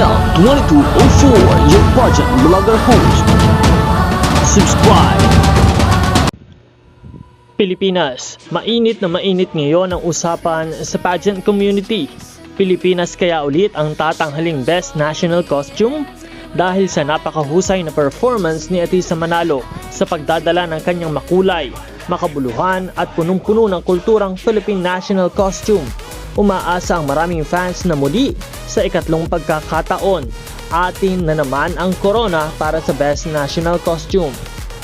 BL2204, your project blogger host. Subscribe. Pilipinas, mainit na mainit ngayon ang usapan sa pageant community. Pilipinas kaya ulit ang tatanghaling Best National Costume? Dahil sa napakahusay na performance ni Atisa Manalo sa pagdadala ng kanyang makulay, makabuluhan at punong-puno ng kulturang Philippine National Costume. Umaasa ang maraming fans na muli sa ikatlong pagkakataon. Atin na naman ang corona para sa Best National Costume.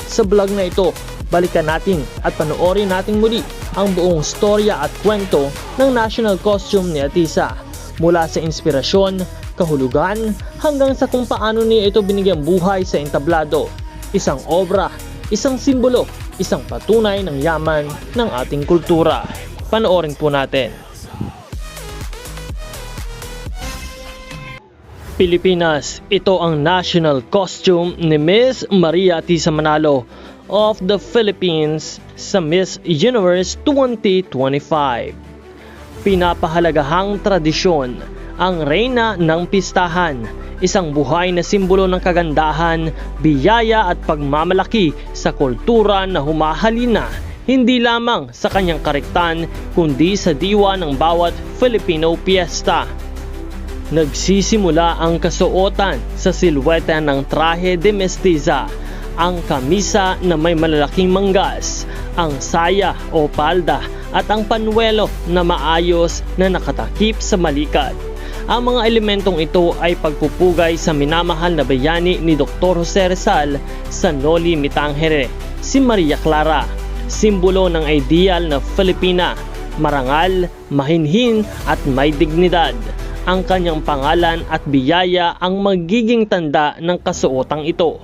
Sa vlog na ito, balikan natin at panoorin natin muli ang buong storya at kwento ng national costume ni Atisa. Mula sa inspirasyon, kahulugan, hanggang sa kung paano niya ito binigyang buhay sa entablado. Isang obra, isang simbolo, isang patunay ng yaman ng ating kultura. Panoorin po natin. Pilipinas, ito ang national costume ni Miss Maria Tisa Manalo of the Philippines sa Miss Universe 2025. Pinapahalagahang tradisyon ang reyna ng pistahan, isang buhay na simbolo ng kagandahan, biyaya at pagmamalaki sa kultura na humahalina hindi lamang sa kanyang karektan kundi sa diwa ng bawat Filipino piyesta. Nagsisimula ang kasuotan sa silweta ng trahe de mestiza, ang kamisa na may malalaking manggas, ang saya o palda at ang panuelo na maayos na nakatakip sa malikad. Ang mga elementong ito ay pagpupugay sa minamahal na bayani ni Dr. Jose Rizal sa Noli Mitangere, si Maria Clara, simbolo ng ideal na Filipina, marangal, mahinhin at may dignidad ang kanyang pangalan at biyaya ang magiging tanda ng kasuotang ito.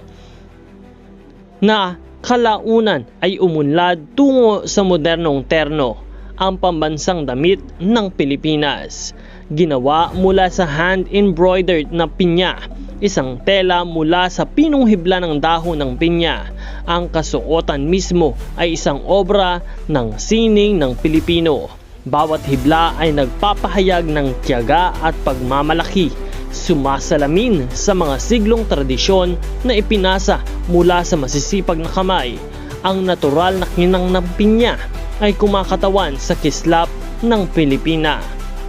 Na kalaunan ay umunlad tungo sa modernong terno, ang pambansang damit ng Pilipinas. Ginawa mula sa hand-embroidered na pinya, isang tela mula sa pinong hibla ng dahon ng pinya. Ang kasuotan mismo ay isang obra ng sining ng Pilipino. Bawat hibla ay nagpapahayag ng tiyaga at pagmamalaki, sumasalamin sa mga siglong tradisyon na ipinasa mula sa masisipag na kamay. Ang natural na kinang ng pinya ay kumakatawan sa kislap ng Pilipina.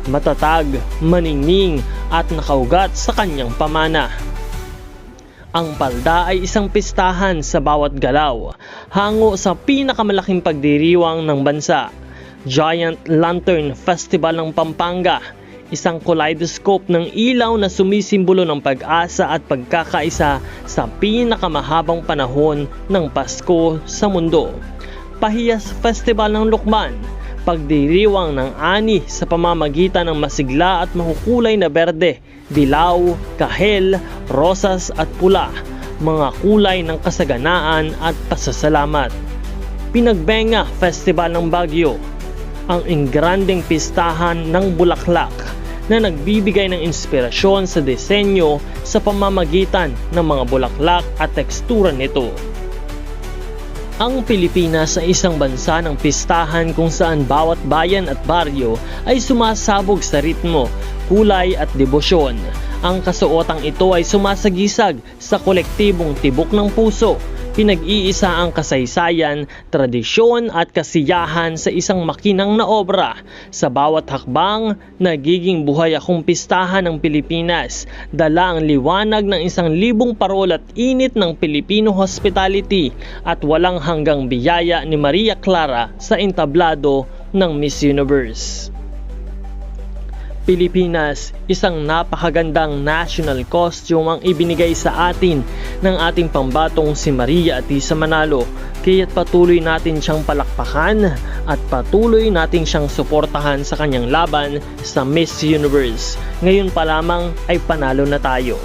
Matatag, maningning at nakaugat sa kanyang pamana. Ang palda ay isang pistahan sa bawat galaw, hango sa pinakamalaking pagdiriwang ng bansa Giant Lantern Festival ng Pampanga, isang kaleidoscope ng ilaw na sumisimbolo ng pag-asa at pagkakaisa sa pinakamahabang panahon ng Pasko sa mundo. Pahiyas Festival ng Lukman, pagdiriwang ng ani sa pamamagitan ng masigla at makukulay na berde, dilaw, kahel, rosas at pula, mga kulay ng kasaganaan at pasasalamat. Pinagbenga Festival ng Baguio, ang ingranding pistahan ng bulaklak na nagbibigay ng inspirasyon sa disenyo sa pamamagitan ng mga bulaklak at tekstura nito. Ang Pilipinas ay isang bansa ng pistahan kung saan bawat bayan at baryo ay sumasabog sa ritmo, kulay at debosyon. Ang kasuotang ito ay sumasagisag sa kolektibong tibok ng puso pinag-iisa ang kasaysayan, tradisyon at kasiyahan sa isang makinang na obra. Sa bawat hakbang, nagiging buhay akong pistahan ng Pilipinas, dala ang liwanag ng isang libong parol at init ng Filipino hospitality at walang hanggang biyaya ni Maria Clara sa entablado ng Miss Universe. Pilipinas, isang napakagandang national costume ang ibinigay sa atin ng ating pambatong si Maria Atisa Manalo. Kaya't patuloy natin siyang palakpakan at patuloy natin siyang suportahan sa kanyang laban sa Miss Universe. Ngayon pa lamang ay panalo na tayo.